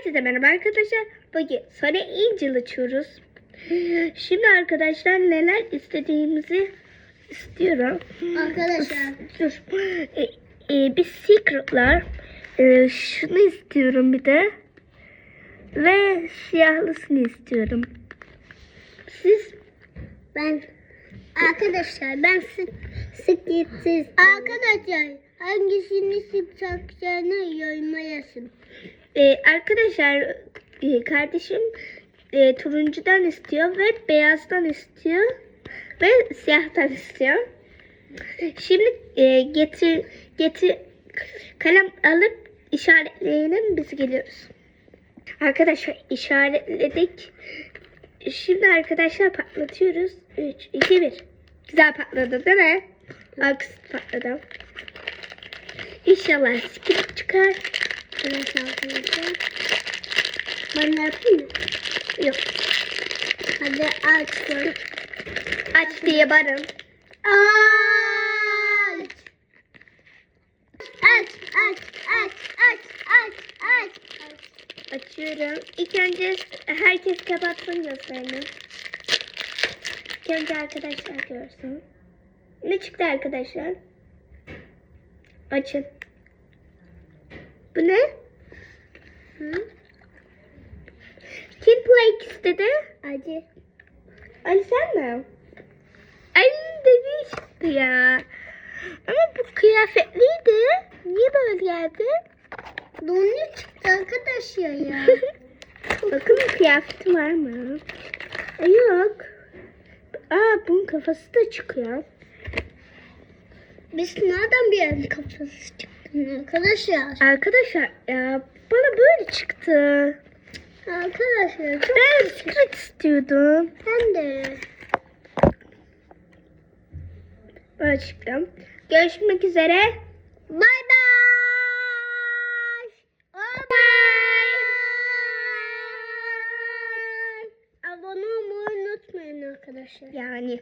Herkese merhaba arkadaşlar. Bugün sonra Angel açıyoruz. Şimdi arkadaşlar neler istediğimizi istiyorum. Arkadaşlar Dur. E, e, bir secretlar. E, şunu istiyorum bir de. Ve siyahlısını istiyorum. Siz ben arkadaşlar ben yetsiz. Arkadaşlar hangisini sık takacağını yorumlayasın. E, arkadaşlar e, kardeşim e, turuncudan istiyor ve beyazdan istiyor ve siyahtan istiyor. Şimdi e, getir getir kalem alıp işaretleyelim biz geliyoruz. Arkadaşlar işaretledik. Şimdi arkadaşlar patlatıyoruz. 3 2 1. Güzel patladı değil mi? Arkası patladı. İnşallah skip çıkar. Evet arkadaşlar. Ben de yapayım mı? Yok. Hadi aç. Aç diye barın. Aç. Aç aç aç aç aç aç. Açıyorum. İlk önce herkes kapatsın gözlerini. İlk önce arkadaşlar görsün. Ne çıktı arkadaşlar? Açın. Bu ne? Hı? Kim play istedi? Acı. Ali sen mi? Ay dedi çıktı ya. Ama bu kıyafetliydi. Niye böyle geldi? Donlu çıktı arkadaşlar ya. Bakın kıyafeti var mı? Ay, Yok. Aa bunun kafası da çıkıyor. Biz nereden bir yerin kafası çıktı arkadaşlar? Arkadaşlar ya bana böyle çıktı. Arkadaşlar çok Ben secret istiyordum. ben de. Böyle çıktım. Görüşmek üzere. Bay bay. Bye. Abone olmayı unutmayın arkadaşlar. Yani.